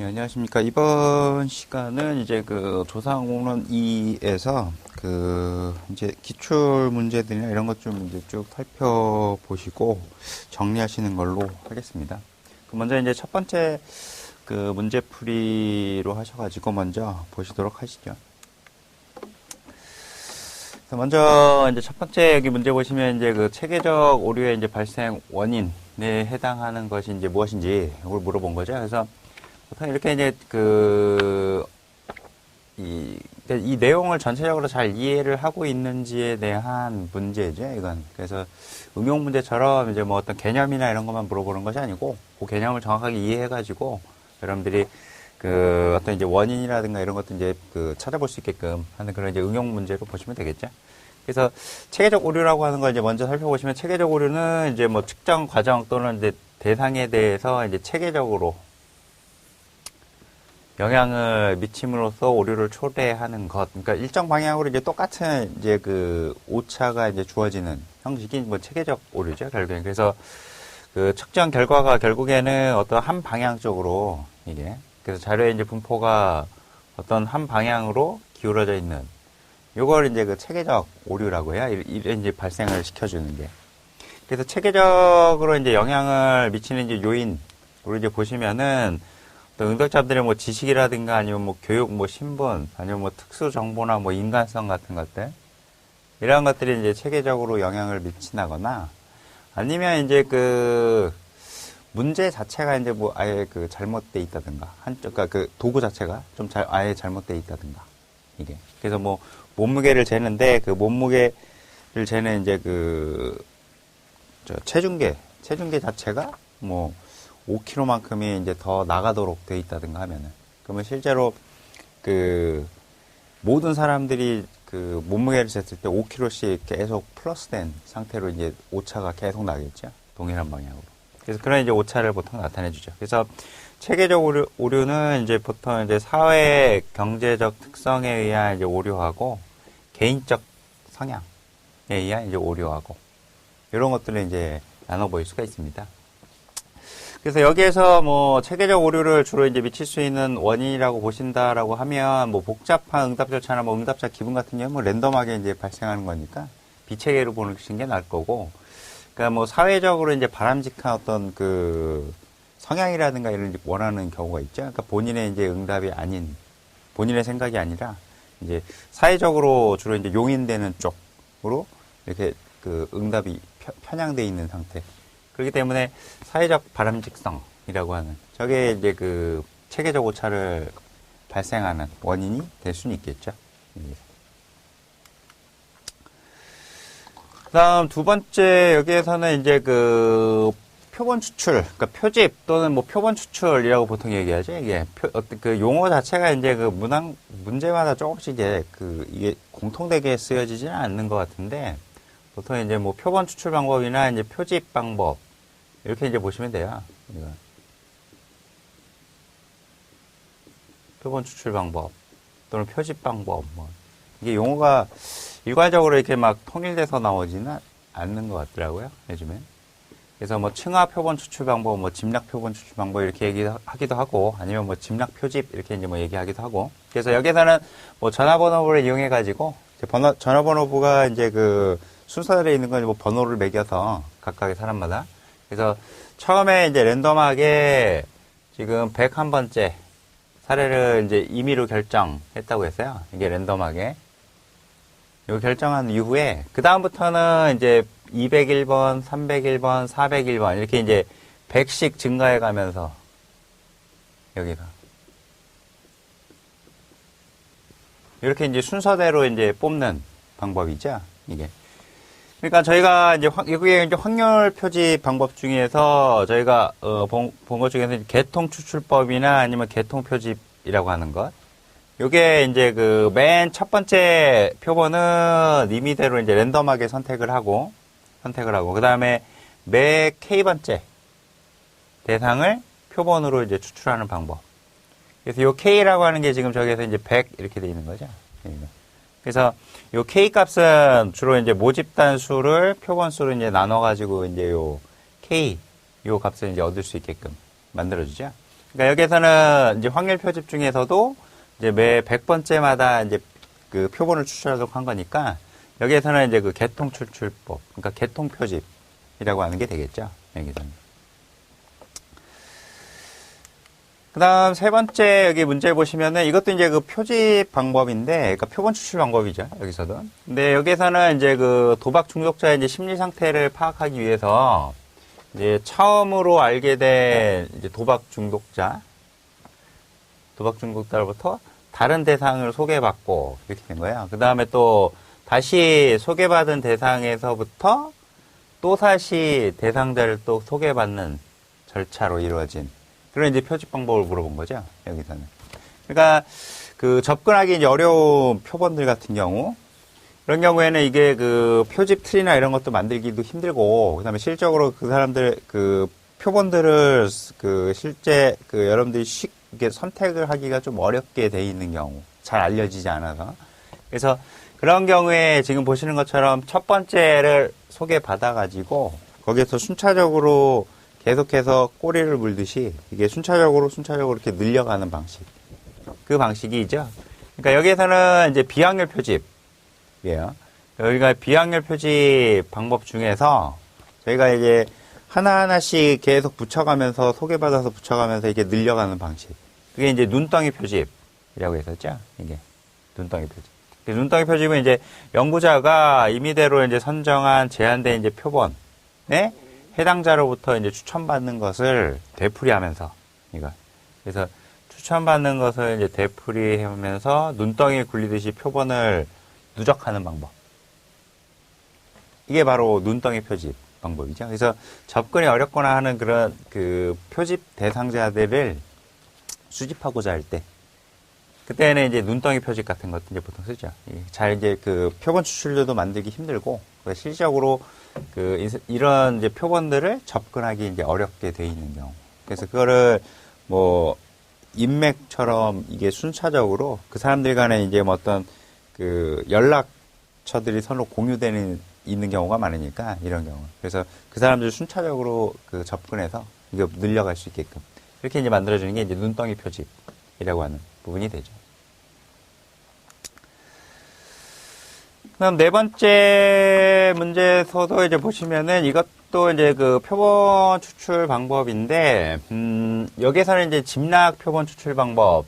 네, 안녕하십니까. 이번 시간은 이제 그 조상공론 2에서 그 이제 기출 문제들이나 이런 것 좀 이제 쭉 살펴보시고 정리하시는 걸로 하겠습니다. 그 먼저 이제 첫 번째 그 문제풀이로 하셔가지고 먼저 보시도록 하시죠. 먼저 이제 첫 번째 여기 문제 보시면 이제 그 체계적 오류의 이제 발생 원인에 해당하는 것이 이제 무엇인지 이걸 물어본 거죠. 그래서 보통 이렇게 이제 그, 이, 이 내용을 전체적으로 잘 이해를 하고 있는지에 대한 문제죠, 이건. 그래서 응용 문제처럼 이제 뭐 어떤 개념이나 이런 것만 물어보는 것이 아니고, 그 개념을 정확하게 이해해가지고, 여러분들이 그 어떤 이제 원인이라든가 이런 것도 이제 그 찾아볼 수 있게끔 하는 그런 이제 응용 문제로 보시면 되겠죠. 그래서 체계적 오류라고 하는 걸 이제 먼저 살펴보시면 체계적 오류는 이제 뭐 측정 과정 또는 이제 대상에 대해서 이제 체계적으로 영향을 미침으로써 오류를 초래하는 것. 그러니까 일정 방향으로 이제 똑같은 이제 그 오차가 이제 주어지는 형식이 뭐 체계적 오류죠, 결국엔. 그래서 그 측정 결과가 결국에는 어떤 한 방향 쪽으로 이게 그래서 자료의 이제 분포가 어떤 한 방향으로 기울어져 있는 요걸 이제 그 체계적 오류라고 해요. 이런 이제 발생을 시켜주는 게. 그래서 체계적으로 이제 영향을 미치는 이제 요인, 우리 이제 보시면은 또 응답자들의 뭐 지식이라든가 아니면 뭐 교육, 뭐 신분, 아니면 뭐 특수 정보나 뭐 인간성 같은 것들 이러한 것들이 이제 체계적으로 영향을 미친다거나 아니면 이제 그 문제 자체가 이제 뭐 아예 그 잘못돼 있다든가 한쪽 그러니까 그 도구 자체가 좀 잘 아예 잘못돼 있다든가 이게. 그래서 뭐 몸무게를 재는데 그 몸무게를 재는 이제 그 저 체중계 체중계 자체가 뭐 5kg만큼이 이제 더 나가도록 돼 있다든가 하면은. 그러면 실제로 그 모든 사람들이 그 몸무게를 쟀을 때 5kg씩 계속 플러스된 상태로 이제 오차가 계속 나겠죠? 동일한 방향으로. 그래서 그런 이제 오차를 보통 나타내 주죠. 그래서 체계적 오류, 오류는 이제 보통 이제 사회 경제적 특성에 의한 이제 오류하고 개인적 성향에 의한 이제 오류하고 이런 것들을 이제 나눠 보일 수가 있습니다. 그래서 여기에서 뭐 체계적 오류를 주로 이제 미칠 수 있는 원인이라고 보신다라고 하면 뭐 복잡한 응답 절차나 뭐 응답자 기분 같은 경우는 뭐 랜덤하게 이제 발생하는 거니까 비체계로 보는 게 나을 거고 그러니까 뭐 사회적으로 이제 바람직한 어떤 그 성향이라든가 이런 원하는 경우가 있죠. 그러니까 본인의 이제 응답이 아닌 본인의 생각이 아니라 이제 사회적으로 주로 이제 용인되는 쪽으로 이렇게 그 응답이 편향돼 있는 상태. 그렇기 때문에 사회적 바람직성이라고 하는 저게 이제 그 체계적 오차를 발생하는 원인이 될 수는 있겠죠. 그다음 두 번째 여기에서는 이제 그 표본 추출, 그러니까 표집 또는 뭐 표본 추출이라고 보통 얘기하죠. 이게 표, 어떤 그 용어 자체가 이제 그 문항 문제마다 조금씩 이제 그 이게 공통되게 쓰여지지는 않는 것 같은데 보통 이제 뭐 표본 추출 방법이나 이제 표집 방법 이렇게 이제 보시면 돼요. 이거. 표본 추출 방법 또는 표집 방법 뭐 이게 용어가 일괄적으로 이렇게 막 통일돼서 나오지는 않는 것 같더라고요. 요즘엔. 그래서 뭐 층화 표본 추출 방법, 뭐 짐락 표본 추출 방법 이렇게 얘기하기도 하고 아니면 뭐 짐락 표집 이렇게 이제 뭐 얘기하기도 하고 그래서 여기서는 뭐 전화번호부를 이용해 가지고 번호 전화번호부가 이제 그 순서대로 있는 건 뭐 번호를 매겨서 각각의 사람마다 그래서 처음에 이제 랜덤하게 지금 101번째 사례를 이제 임의로 결정했다고 했어요. 이게 랜덤하게. 요 결정한 이후에 그 다음부터는 이제 201번, 301번, 401번 이렇게 이제 100씩 증가해 가면서 여기가 이렇게 이제 순서대로 이제 뽑는 방법이죠. 이게. 그러니까 저희가 이제 여기에 이제 확률 표지 방법 중에서 저희가 어, 본, 본것 중에서 개통 추출법이나 아니면 개통 표집이라고 하는 것. 요게 이제 그 맨 첫 번째 표본은 임의대로 이제 랜덤하게 선택을 하고 선택을 하고 그 다음에 매 k 번째 대상을 표본으로 이제 추출하는 방법. 그래서 요 k라고 하는 게 지금 저기에서 이제 100 이렇게 돼 있는 거죠. 그래서 요 k 값은 주로 이제 모집 단 수를 표본 수로 이제 나눠 가지고 이제 요 k 요 값을 이제 얻을 수 있게끔 만들어 주죠. 그러니까 여기에서는 이제 확률 표집 중에서도 이제 매 100번째마다 이제 그 표본을 추출하도록 한 거니까 여기에서는 이제 그 개통 추출법, 그러니까 개통 표집이라고 하는 게 되겠죠. 여기서는. 그 다음 세 번째 여기 문제 보시면은 이것도 이제 그 표집 방법인데, 그러니까 표본 추출 방법이죠. 여기서도. 근데 여기서는 이제 그 도박 중독자의 이제 심리 상태를 파악하기 위해서 이제 처음으로 알게 된 이제 도박 중독자, 도박 중독자로부터 다른 대상을 소개받고 이렇게 된 거예요. 그 다음에 또 다시 소개받은 대상에서부터 또 다시 대상자를 또 소개받는 절차로 이루어진 그런 이제 표집 방법을 물어본 거죠. 여기서는. 그러니까 그 접근하기 어려운 표본들 같은 경우 그런 경우에는 이게 그 표집 틀이나 이런 것도 만들기도 힘들고 그다음에 실적으로 그 사람들 그 표본들을 그 실제 그 여러분들이 쉽게 선택을 하기가 좀 어렵게 돼 있는 경우 잘 알려지지 않아서 그래서 그런 경우에 지금 보시는 것처럼 첫 번째를 소개받아 가지고 거기에서 순차적으로 계속해서 꼬리를 물듯이 이게 순차적으로 순차적으로 이렇게 늘려가는 방식 그 방식이죠. 그러니까 여기에서는 이제 비확률 표집이에요. 여기가 비확률 표집 방법 중에서 저희가 이제 하나하나씩 계속 붙여가면서 소개받아서 붙여가면서 이게 늘려가는 방식. 그게 이제 눈덩이 표집이라고 했었죠. 이게 눈덩이 표집. 그 눈덩이 표집은 이제 연구자가 임의대로 이제 선정한 제한된 이제 표본에 해당자로부터 이제 추천받는 것을 되풀이하면서 이거 그래서 추천받는 것을 이제 되풀이하면서 눈덩이 굴리듯이 표본을 누적하는 방법. 이게 바로 눈덩이 표집 방법이죠. 그래서 접근이 어렵거나 하는 그런 그 표집 대상자들을 수집하고자 할 때, 그때는 이제 눈덩이 표집 같은 것도 이제 보통 쓰죠. 잘 이제 그 표본 추출료도 만들기 힘들고, 실질적으로 그 이런 이제 표본들을 접근하기 이제 어렵게 돼 있는 경우. 그래서 그거를 뭐 인맥처럼 이게 순차적으로 그 사람들 간에 이제 뭐 어떤 그 연락처들이 서로 공유되는 있는 경우가 많으니까 이런 경우. 그래서 그 사람들 순차적으로 그 접근해서 이게 늘려갈 수 있게끔 이렇게 이제 만들어주는 게 이제 눈덩이 표집이라고 하는 부분이 되죠. 그다음 네 번째 문제에서도 이제 보시면은 이것도 이제 그 표본 추출 방법인데 음 여기서는 이제 짐락 표본 추출 방법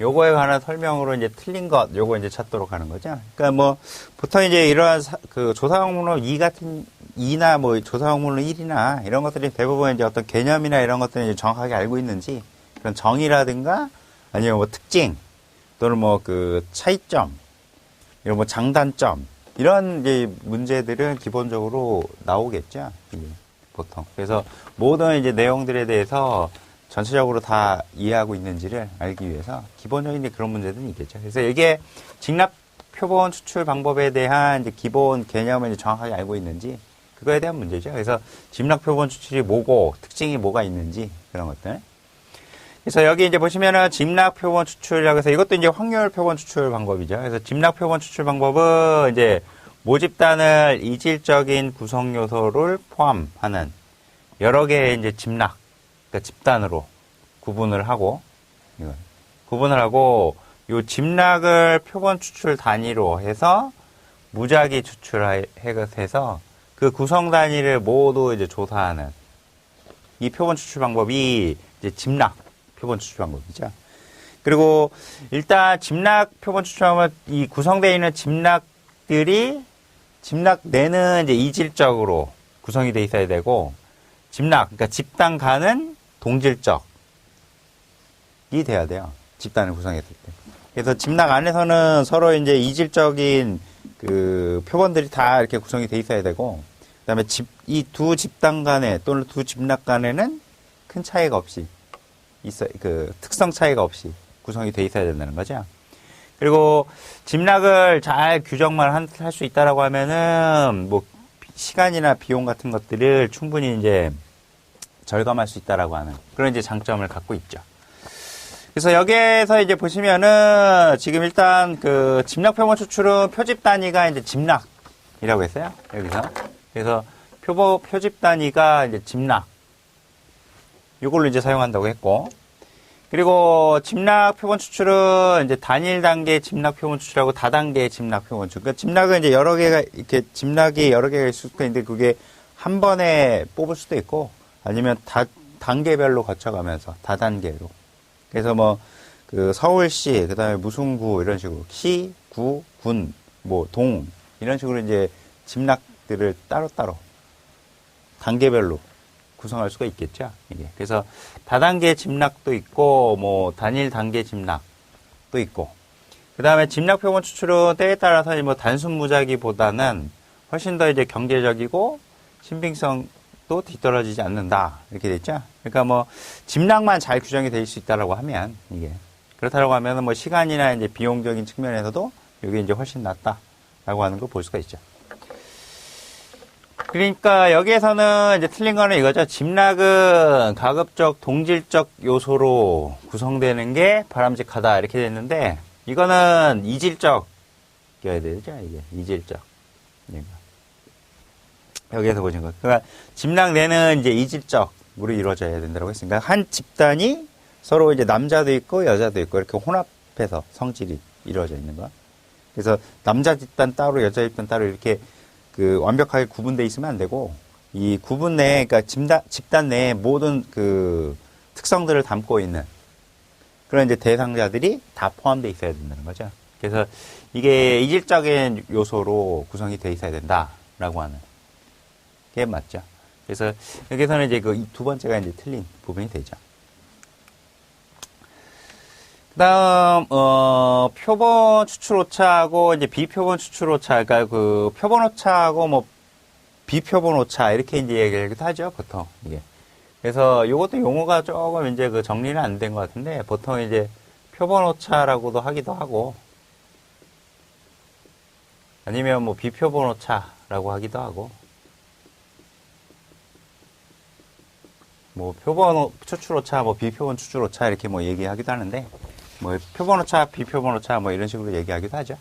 요거에 관한 설명으로 이제 틀린 것 요거 이제 찾도록 하는 거죠. 그러니까 뭐 보통 이제 이러한 사, 그 조사 항목론 2 같은 2나 뭐 조사 항목론 1이나 이런 것들이 대부분 이제 어떤 개념이나 이런 것들을 이제 정확하게 알고 있는지 그런 정의라든가 아니면 뭐 특징 또는 뭐 그 차이점 이런 뭐 장단점 이런 이제 문제들은 기본적으로 나오겠죠. 보통. 그래서 모든 이제 내용들에 대해서 전체적으로 다 이해하고 있는지를 알기 위해서 기본적인 그런 문제들은 있겠죠. 그래서 이게 직납 표본 추출 방법에 대한 이제 기본 개념을 이제 정확하게 알고 있는지 그거에 대한 문제죠. 그래서 집락 표본 추출이 뭐고 특징이 뭐가 있는지 그런 것들. 그래서 여기 이제 보시면은 집락 표본 추출이라고 해서 이것도 이제 확률 표본 추출 방법이죠. 그래서 집락 표본 추출 방법은 이제 모집단을 이질적인 구성 요소를 포함하는 여러 개의 이제 집락, 그러니까 집단으로 구분을 하고 이건 구분을 하고 요 집락을 표본 추출 단위로 해서 무작위 추출해서 그 구성 단위를 모두 이제 조사하는 이 표본 추출 방법이 이제 집락 표본 추출 방법이죠. 그리고 일단 집락 표본 추출하면 이 구성되어 있는 집락들이 집락 내는 이제 이질적으로 구성이 돼 있어야 되고 집락 그러니까 집단 간은 동질적이 돼야 돼요. 집단을 구성했을 때. 그래서 집락 안에서는 서로 이제 이질적인 그 표본들이 다 이렇게 구성이 돼 있어야 되고 그다음에 집 이 두 집단 간에 또는 두 집락 간에는 큰 차이가 없이 있어 그 특성 차이가 없이 구성이 돼 있어야 된다는 거죠. 그리고 집락을 잘 규정만 할 수 있다라고 하면은 뭐 시간이나 비용 같은 것들을 충분히 이제 절감할 수 있다라고 하는 그런 이제 장점을 갖고 있죠. 그래서 여기에서 이제 보시면은 지금 일단 그 집락 표본 추출은 표집 단위가 이제 집락이라고 했어요. 여기서. 그래서 표보 표집 단위가 이제 집락 이걸로 이제 사용한다고 했고 그리고 짐락 표본 추출은 이제 단일 단계 짐락 표본 추출하고 다단계 짐락 표본 추출. 그러니까 짐락은 이제 여러 개가 이렇게 짐락이 여러 개가 있을 수도 있는데 그게 한 번에 뽑을 수도 있고 아니면 다 단계별로 거쳐가면서 다단계로. 그래서 뭐 그 서울시 그다음에 무슨 구 이런 식으로 시, 구, 군, 뭐 동 이런 식으로 이제 짐락들을 따로따로 단계별로 구성할 수가 있겠죠. 이게. 그래서 다단계 짐락도 있고 뭐 단일 단계 짐락도 있고 그 다음에 짐락 표본 추출은 때에 따라서 뭐 단순 무작위보다는 훨씬 더 이제 경제적이고 신빙성도 뒤떨어지지 않는다 이렇게 됐죠. 그러니까 뭐 짐락만 잘 규정이 될 수 있다라고 하면 이게 그렇다고 하면은 뭐 시간이나 이제 비용적인 측면에서도 이게 이제 훨씬 낫다라고 하는 걸 볼 수가 있죠. 그러니까 여기에서는 이제 틀린 거는 이거죠. 짐락은 가급적 동질적 요소로 구성되는 게 바람직하다 이렇게 됐는데 이거는 이질적이어야 되죠. 이게 이질적. 얘가. 여기에서 보신 거. 그러니까 짐락 내는 이제 이질적으로 이루어져야 된다고 했으니까 한 집단이 서로 이제 남자도 있고 여자도 있고 이렇게 혼합해서 성질이 이루어져 있는 거. 그래서 남자 집단 따로 여자 집단 따로 이렇게 그 완벽하게 구분돼 있으면 안 되고 이 구분 내에 그러니까 집단 집단 내에 모든 그 특성들을 담고 있는 그런 이제 대상자들이 다 포함되어 있어야 된다는 거죠. 그래서 이게 이질적인 요소로 구성이 돼 있어야 된다라고 하는 게 맞죠. 그래서 여기서는 이제 그 두 번째가 이제 틀린 부분이 되죠. 그다음 어 표본 추출 오차하고 이제 비표본 추출 오차 그러니까 그 표본 오차하고 뭐 비표본 오차 이렇게 이제 얘기하기도 하죠 보통. 이게 그래서 요것도 용어가 조금 이제 그 정리는 안 된 것 같은데 보통 이제 표본 오차라고도 하기도 하고 아니면 뭐 비표본 오차라고 하기도 하고 뭐 표본 추출 오차 뭐 비표본 추출 오차 이렇게 뭐 얘기하기도 하는데 뭐 표본오차, 비표본오차 뭐 이런 식으로 얘기하기도 하죠.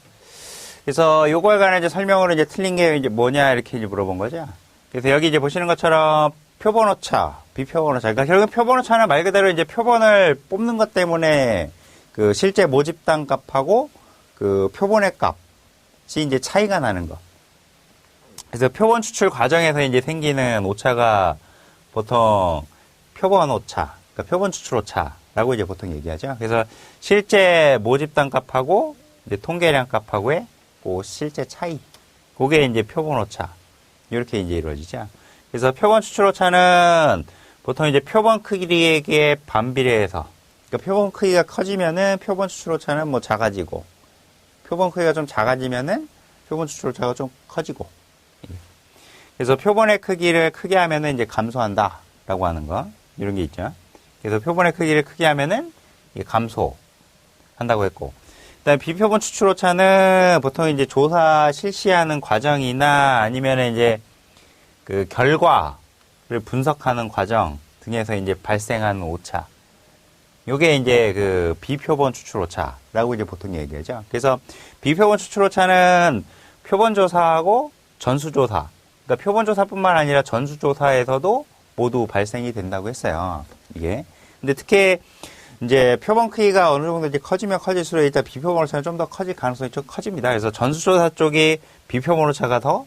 그래서 요거에 관한 이제 설명으로 이제 틀린 게 이제 뭐냐 이렇게 이제 물어본 거죠. 그래서 여기 이제 보시는 것처럼 표본오차, 비표본오차. 그러니까 결국 표본오차는 말 그대로 이제 표본을 뽑는 것 때문에 그 실제 모집당 값하고 그 표본의 값이 이제 차이가 나는 거. 그래서 표본 추출 과정에서 이제 생기는 오차가 보통 표본 오차, 그러니까 표본 추출 오차 라고 이제 보통 얘기하죠. 그래서 실제 모집당 값하고 이제 통계량 값하고의 그 실제 차이. 그게 이제 표본 오차. 이렇게 이제 이루어지죠. 그래서 표본 추출 오차는 보통 이제 표본 크기에게 반비례해서 그러니까 표본 크기가 커지면은 표본 추출 오차는 뭐 작아지고 표본 크기가 좀 작아지면은 표본 추출 오차가 좀 커지고 그래서 표본의 크기를 크게 하면은 이제 감소한다라고 하는 거 이런 게 있죠. 그래서 표본의 크기를 크게 하면은 감소한다고 했고. 그다음에 비표본 추출 오차는 보통 이제 조사 실시하는 과정이나 아니면 이제 그 결과를 분석하는 과정 등에서 이제 발생하는 오차. 요게 이제 그 비표본 추출 오차라고 이제 보통 얘기하죠. 그래서 비표본 추출 오차는 표본 조사하고 전수 조사. 그러니까 표본 조사뿐만 아니라 전수 조사에서도 모두 발생이 된다고 했어요. 이게. 근데 특히 이제 표본 크기가 어느 정도 이제 커지면 커질수록 일단 비표본 오차는 좀 더 커질 가능성이 좀 커집니다. 그래서 전수조사 쪽이 비표본 오차가 더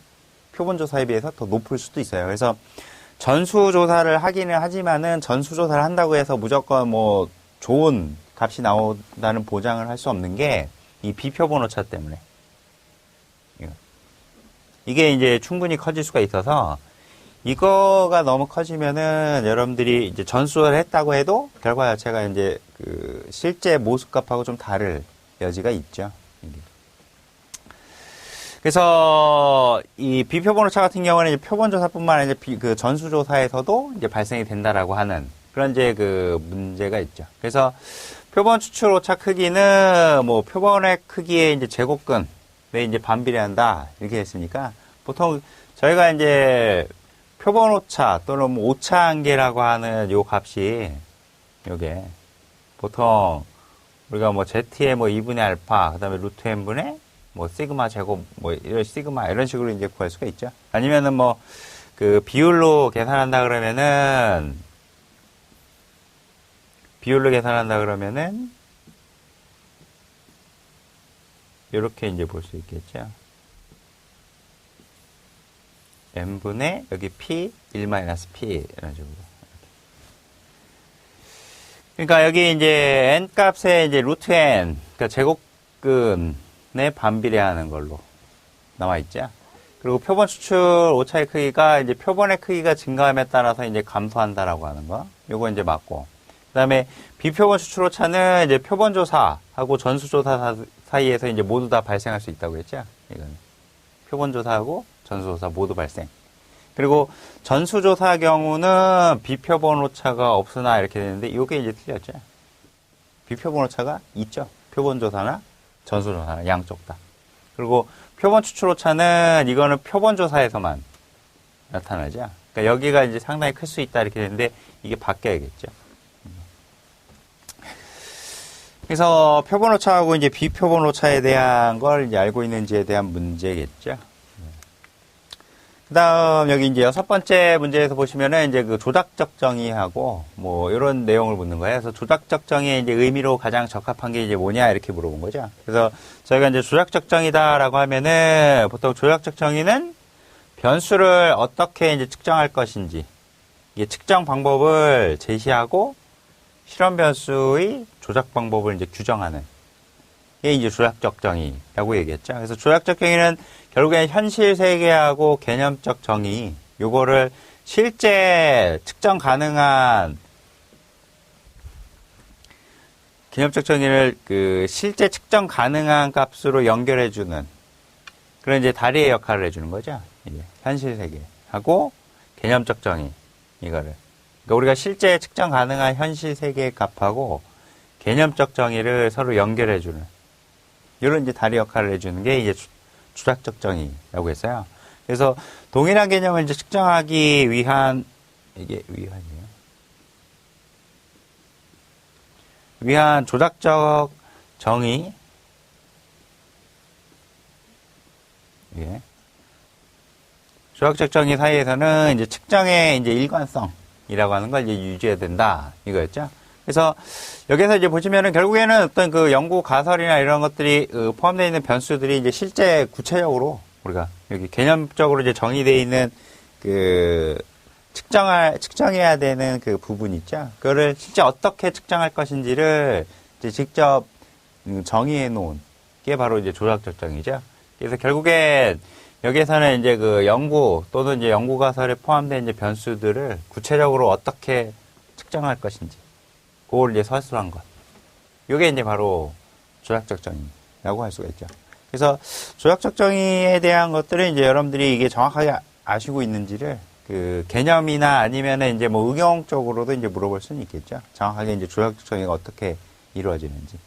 표본 조사에 비해서 더 높을 수도 있어요. 그래서 전수조사를 하기는 하지만은 전수조사를 한다고 해서 무조건 뭐 좋은 값이 나온다는 보장을 할 수 없는 게 이 비표본 오차 때문에. 이게 이제 충분히 커질 수가 있어서 이거가 너무 커지면은 여러분들이 이제 전수를 했다고 해도 결과 자체가 이제 그 실제 모습값하고 좀 다를 여지가 있죠. 그래서 이 비표본 오차 같은 경우는 이제 표본 조사뿐만 아니라 그 전수 조사에서도 이제 발생이 된다라고 하는 그런 이제 그 문제가 있죠. 그래서 표본 추출 오차 크기는 뭐 표본의 크기의 이제 제곱근에 이제 반비례한다 이렇게 했으니까 보통 저희가 이제 표본 오차 또는 뭐 오차 한계라고 하는 요 값이 요게 보통 우리가 뭐 z의 뭐 2분의 알파 그다음에 루트 n분의 뭐 시그마 제곱 뭐 이런 시그마 이런 식으로 이제 구할 수가 있죠. 아니면은 뭐 그 비율로 계산한다 그러면은 비율로 계산한다 그러면은 이렇게 이제 볼 수 있겠죠. N분의 여기 p 1-p 이런 식으로. 그러니까 여기 이제 n 값에 이제 루트 n 그러니까 제곱근에 반비례하는 걸로 나와 있죠. 그리고 표본 추출 오차의 크기가 이제 표본의 크기가 증가함에 따라서 이제 감소한다라고 하는 거. 요거 이제 맞고. 그다음에 비표본 추출 오차는 이제 표본 조사하고 전수 조사 사이에서 이제 모두 다 발생할 수 있다고 했죠. 이거는 표본 조사하고 전수 조사 모두 발생. 그리고 전수 조사 경우는 비표본 오차가 없으나 이렇게 되는데 이게 이제 틀렸죠. 비표본 오차가 있죠. 표본 조사나 전수 조사나 양쪽 다. 그리고 표본 추출 오차는 이거는 표본 조사에서만 나타나죠. 그러니까 여기가 이제 상당히 클 수 있다 이렇게 되는데 이게 바뀌어야겠죠. 그래서 표본 오차하고 이제 비표본 오차에 대한 걸 이제 알고 있는지에 대한 문제겠죠. 그 다음, 여기 이제 여섯 번째 문제에서 보시면은 이제 그 조작적 정의하고 뭐 이런 내용을 묻는 거예요. 그래서 조작적 정의의 이제 의미로 가장 적합한 게 이제 뭐냐 이렇게 물어본 거죠. 그래서 저희가 이제 조작적 정의다라고 하면은 보통 조작적 정의는 변수를 어떻게 이제 측정할 것인지 이게 측정 방법을 제시하고 실험 변수의 조작 방법을 이제 규정하는 이게 이제 조작적 정의라고 얘기했죠. 그래서 조작적 정의는 결국엔 현실 세계하고 개념적 정의 요거를 실제 측정 가능한 개념적 정의를 그 실제 측정 가능한 값으로 연결해 주는 그런 이제 다리의 역할을 해주는 거죠. 현실 세계하고 개념적 정의 이거를 그러니까 우리가 실제 측정 가능한 현실 세계의 값하고 개념적 정의를 서로 연결해 주는 이런 이제 다리 역할을 해주는 게 이제 주작적 정의라고 했어요. 그래서 동일한 개념을 이제 측정하기 위한 이게 위한이에요. 위한 조작적 정의 예. 조작적 정의 사이에서는 이제 측정의 이제 일관성이라고 하는 걸 이제 유지해야 된다 이거였죠. 그래서 여기서 이제 보시면은 결국에는 어떤 그 연구 가설이나 이런 것들이 그 포함되어 있는 변수들이 이제 실제 구체적으로 우리가 여기 개념적으로 이제 정의되어 있는 그 측정할 측정해야 되는 그 부분 있죠. 그거를 실제 어떻게 측정할 것인지를 이제 직접 정의해 놓은 게 바로 이제 조작적 정의죠. 그래서 결국엔 여기에서는 이제 그 연구 또는 이제 연구 가설에 포함된 이제 변수들을 구체적으로 어떻게 측정할 것인지 그걸 이제 서술한 것. 이게 이제 바로 조작적 정의라고 할 수가 있죠. 그래서 조작적 정의에 대한 것들은 이제 여러분들이 이게 정확하게 아시고 있는지를 그 개념이나 아니면은 이제 뭐 의경적으로도 이제 물어볼 수는 있겠죠. 정확하게 이제 조작적 정의가 어떻게 이루어지는지.